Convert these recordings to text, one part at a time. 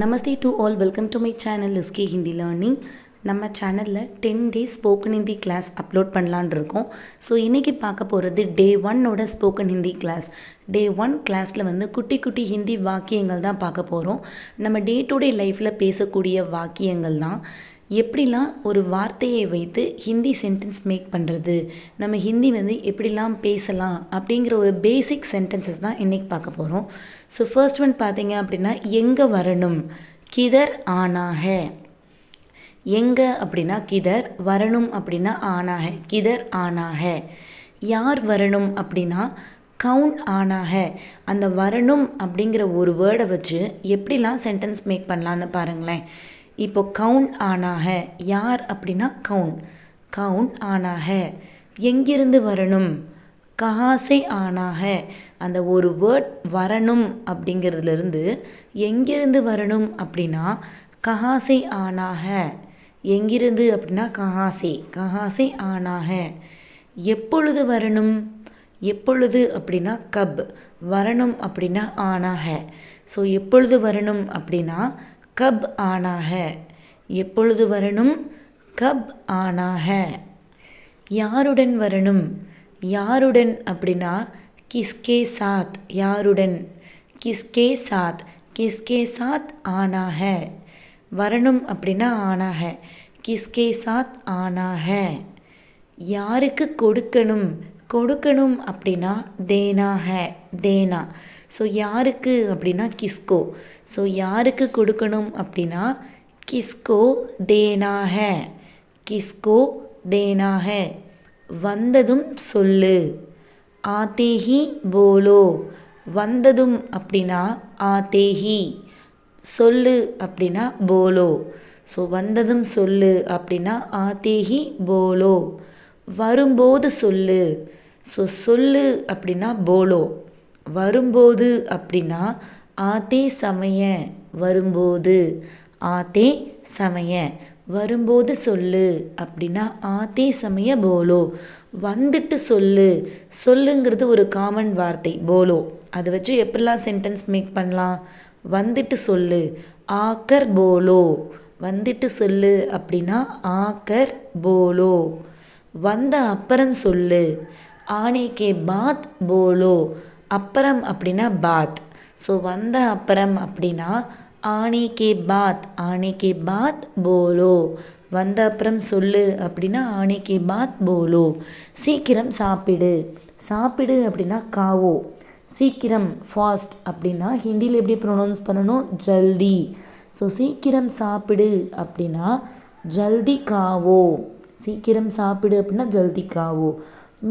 Namaste to all welcome to my channel SK Hindi learning நம்ம சேனலில் ten days spoken Hindi class upload பண்ணலான்னு இருக்கோம். So இன்றைக்கி பார்க்க போகிறது டே ஒன்னோட spoken Hindi class day one கிளாஸில் வந்து குட்டி குட்டி ஹிந்தி வாக்கியங்கள் தான் பார்க்க போகிறோம் நம்ம டே டு டே லைஃப்பில் பேசக்கூடிய வாக்கியங்கள் தான். எப்படிலாம் ஒரு வார்த்தையை வைத்து ஹிந்தி சென்டென்ஸ் மேக் பண்ணுறது நம்ம ஹிந்தி வந்து எப்படிலாம் பேசலாம்? அப்படிங்கிற ஒரு பேசிக் சென்டென்சஸ் தான் இன்றைக்கி பார்க்க போகிறோம் ஸோ ஃபர்ஸ்ட் ஒன் பார்த்தீங்க அப்படின்னா எங்கே வரணும்? கிதர் ஆனாக. எங்கே அப்படின்னா கிதர். வரணும் அப்படின்னா ஆனாக. கிதர் ஆனாக. யார் வரணும் அப்படின்னா கவுண்ட் ஆனாக. அந்த வரணும் அப்படிங்கிற ஒரு வேர்டை வச்சு எப்படிலாம் சென்டென்ஸ் மேக் பண்ணலான்னு பாருங்களேன். இப்போ கவுன் ஆனாக. யார் அப்படின்னா கவுன். கவுன் ஆனாக. எங்கிருந்து வரணும்? கஹாசை ஆனாக. அந்த ஒரு வேர்ட் வரணும் அப்படிங்கிறதுலேருந்து எங்கிருந்து வரணும் அப்படின்னா கஹாசை ஆனாக. எங்கிருந்து அப்படின்னா கஹாசை கஹாசை ஆனாக. எப்பொழுது வரணும்? எப்பொழுது அப்படின்னா கப். வரணும் அப்படின்னா ஆனாக. ஸோ எப்பொழுது வரணும் அப்படின்னா கப் ஆனா எப்பொழுது வரணும்? கப் ஆனா யாருடன் வரணும்? யாருடன் அப்படின்னா கிஸ்கே சாத் யாருடன்? கிஸ்கே சாத் கிஸ்கே சாத் ஆனா வரணும் அப்படின்னா ஆனா கிஸ்கே சாத் ஆனா யாருக்கு கொடுக்கணும்? கொடுக்கணும் அப்படின்னா தேனா தேனா. ஸோ யாருக்கு அப்படின்னா கிஸ்கோ. ஸோ யாருக்கு கொடுக்கணும் அப்படின்னா கிஸ்கோ தேனா ஹே கிஸ்கோ தேனாக. வந்ததும் சொல்லு. ஆத்தேஹி போலோ. வந்ததும் அப்படின்னா ஆத்தேஹி. சொல்லு அப்படின்னா போலோ. ஸோ வந்ததும் சொல்லு அப்படின்னா ஆத்தேஹி போலோ. வரும்போது சொல்லு. ஸோ சொல்லு அப்படின்னா போலோ. வரும்போது அப்படின்னா ஆத்தே சமய வரும்போது. ஆத்தே சமய வரும்போது சொல்லு அப்படின்னா ஆத்தே சமய போலோ. வந்துட்டு சொல்லு. சொல்லுங்கிறது ஒரு காமன் வார்த்தை போலோ. அதை வச்சு எப்படிலாம் சென்டென்ஸ் மேக் பண்ணலாம்? வந்துட்டு சொல்லு. ஆக்கர் போலோ. வந்துட்டு சொல்லு அப்படின்னா ஆக்கர் போலோ. வந்த அப்புறம் சொல்லு. ஆனேக்கே பாத் போலோ. அப்புறம் அப்படின்னா பாத். ஸோ வந்த அப்புறம் அப்படின்னா ஆனே கே பாத் ஆனே கே பாத் போலோ. வந்த அப்புறம் சொல்லு அப்படின்னா ஆனே கே பாத் போலோ. சீக்கிரம் சாப்பிடு. சாப்பிடு அப்படின்னா காவோ. சீக்கிரம் ஃபாஸ்ட் அப்படின்னா ஹிந்தியில் எப்படி ப்ரொனவுன்ஸ் பண்ணணும்? ஜல்தி. ஸோ சீக்கிரம் சாப்பிடு அப்படின்னா ஜல்தி காவோ. சீக்கிரம் சாப்பிடு அப்படின்னா ஜல்தி காவோ.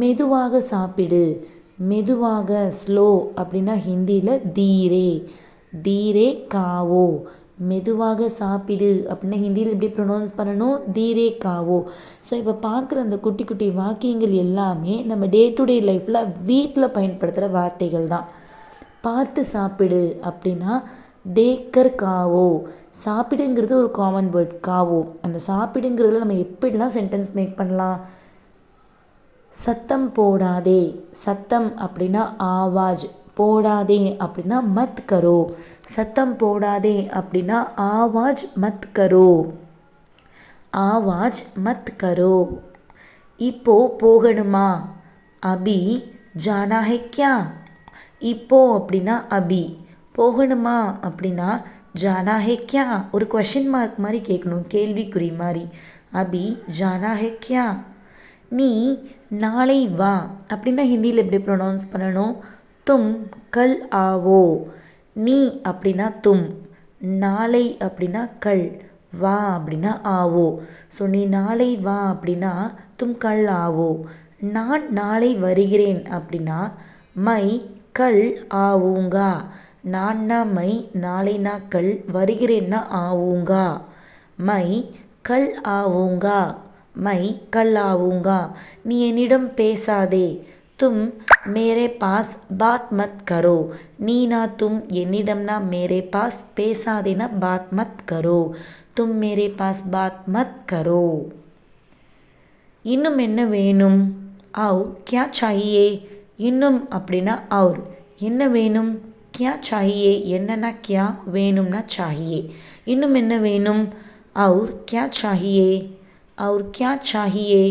மெதுவாக சாப்பிடு. மெதுவாக ஸ்லோ அப்படின்னா ஹிந்தியில் தீரே தீரே காவோ. மெதுவாக சாப்பிடு அப்படின்னா ஹிந்தியில் எப்படி ப்ரொனவுன்ஸ் பண்ணணும்? தீரே காவோ. ஸோ இப்போ பார்க்குற அந்த குட்டி குட்டி வாக்கியங்கள் எல்லாமே நம்ம டே டு டே லைஃப்பில் வீட்டில் பயன்படுத்துகிற வார்த்தைகள் தான். பார்த்து சாப்பிடு அப்படின்னா தேக்கர் காவோ. சாப்பிடுங்கிறது ஒரு காமன் வேர்ட் காவோ. அந்த சாப்பிடுங்கிறதுல நம்ம எப்படிலாம் சென்டென்ஸ் மேக் பண்ணலாம்? சத்தம் போடாதே. சத்தம் அப்படின்னா ஆவாஜ். போடாதே அப்படின்னா மத் கரோ. சத்தம் போடாதே அப்படின்னா ஆவாஜ் மத் கரோ. ஆவாஜ் மத் கரோ. இப்போ போகணுமா? அபி ஜானா ஹே கியா? இப்போ அப்படின்னா அபி. போகணுமா அப்படின்னா ஜானா ஹே கியா? ஒரு கொஷின் மார்க் மாதிரி கேட்கணும். கேள்விக்குறி மாதிரி. அபி ஜானா ஹே கியா? நீ நாளை வா. அப்படின்னா ஹிந்தியில் எப்படி ப்ரொனவுன்ஸ் பண்ணணும்? தும் கல் ஆவோ நீ அப்படின்னா தும். நாளை அப்படின்னா கல். வா அப்படின்னா ஆவோ ஸோ நீ நாளை வா அப்படின்னா தும் கல் ஆவோ நான் நாளை வருகிறேன் அப்படின்னா மை கல் ஆவுங்கா நான்னா மை நாளைனா கல். வருகிறேன்னா ஆவுங்கா மை கல் ஆவுங்கா மை கல் ஆவுங்கா நீ என்னிடம் பேசாதே. தும் மேரே பாஸ் பாத் மத் கரோ நீனா தும் என்னிடம்னா மேரே பாஸ் பேசாதேனா பாத் மத் கரோ. தும் மேரே பாஸ் பாத் மத் கரோ. இன்னும் என்ன வேணும்? ஆவ் கியா சாயியே. இன்னும் அப்படின்னா அவர் என்ன வேணும்? கியா சாயியே. என்னன்னா கியா வேணும்னா சாஹியே இன்னும் என்ன வேணும்? அவுர் கியா சாஹியே அவர் கியா சாஹியே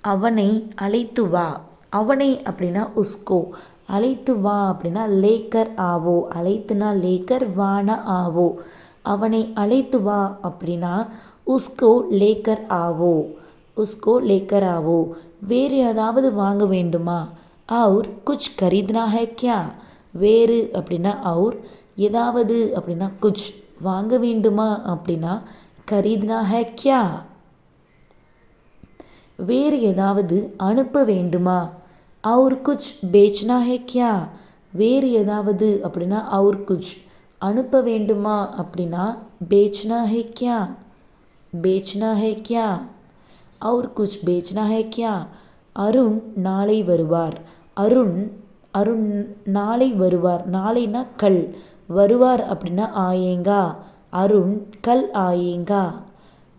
அவனை அழைத்து வா. அவனை? அப்படின்னா உஸ்கோ. அழைத்து வா அப்படின்னா லேக்கர் ஆவோ. அழைத்துனா லேக்கர் வானா ஆவோ. அவனை அழைத்து வா அப்படின்னா உஸ்கோ லேக்கர் ஆவோ. உஸ்கோ லேக்கர் ஆவோ. வேறு ஏதாவது வாங்க வேண்டுமா? அவர் குச் கரீத்னா ஹே கியா? வேறு அப்படின்னா அவர். ஏதாவது அப்படின்னா குச் வாங்க வேண்டுமா? அப்படின்னா கரீத்னா ஹே கியா? வேறு ஏதாவது அனுப்ப வேண்டுமா? அவர் குச் பேச்னா ஹே கியா வேறு ஏதாவது அப்படின்னா அவுர் குச் அனுப்ப வேண்டுமா அப்படின்னா பேச்னா ஹே கியா பேச்னா ஹே கியா அவுர் குச் பேச்னா ஹே கியா அருண் நாளை வருவார். அருண் அருண் நாளை வருவார். நாளைனா கல். வருவார் அப்படின்னா ஆயேங்கா. அருண் கல் ஆயேங்கா.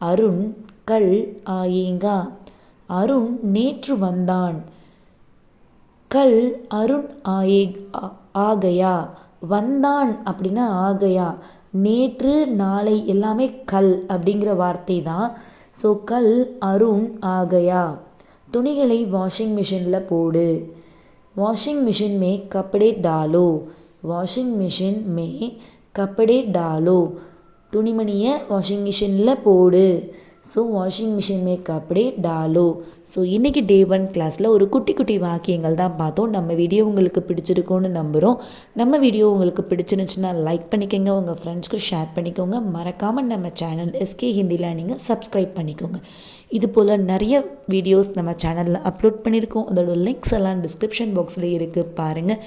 அருண் கல் ஆயேங்கா. அருண் நேற்று வந்தான். கல் அருண் ஆயே ஆகையா? வந்தான் அப்படின்னா ஆகையா? நேற்று நாளை எல்லாமே கல் அப்படிங்கிற வார்த்தை தான் ஸோ கல் அருண் ஆகையா? துணிகளை வாஷிங் மிஷினில் போடு. வாஷிங் மிஷின் மே கப்படே டாலோ. வாஷிங் மிஷின் மே கப்படே டாலோ. துணிமணியை வாஷிங் மிஷினில் போடு. ஸோ வாஷிங் மிஷின் மேக் அப்படியே டாலோ. ஸோ இன்றைக்கி டே ஒன் கிளாஸில் ஒரு குட்டி குட்டி வாக்கியங்கள் தான் பார்த்தோம். நம்ம வீடியோ உங்களுக்கு பிடிச்சிருக்கோன்னு நம்புகிறோம் நம்ம வீடியோ உங்களுக்கு பிடிச்சிருந்துச்சுன்னா லைக் பண்ணிக்கோங்க. உங்கள் ஃப்ரெண்ட்ஸ்க்கு ஷேர் பண்ணிக்கோங்க. மறக்காமல் நம்ம சேனல் எஸ்கே ஹிந்தியில் நீங்கள் சப்ஸ்கிரைப் பண்ணிக்கோங்க. இது போல் நிறைய வீடியோஸ் நம்ம சேனலில் அப்லோட் பண்ணியிருக்கோம். அதோட லிங்க்ஸ் எல்லாம் டிஸ்கிரிப்ஷன் பாக்ஸில் இருக்குது பாருங்கள்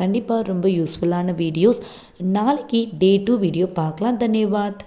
கண்டிப்பாக ரொம்ப யூஸ்ஃபுல்லான வீடியோஸ் நாளைக்கு டே டூ வீடியோ பார்க்கலாம். தன்யவாத்.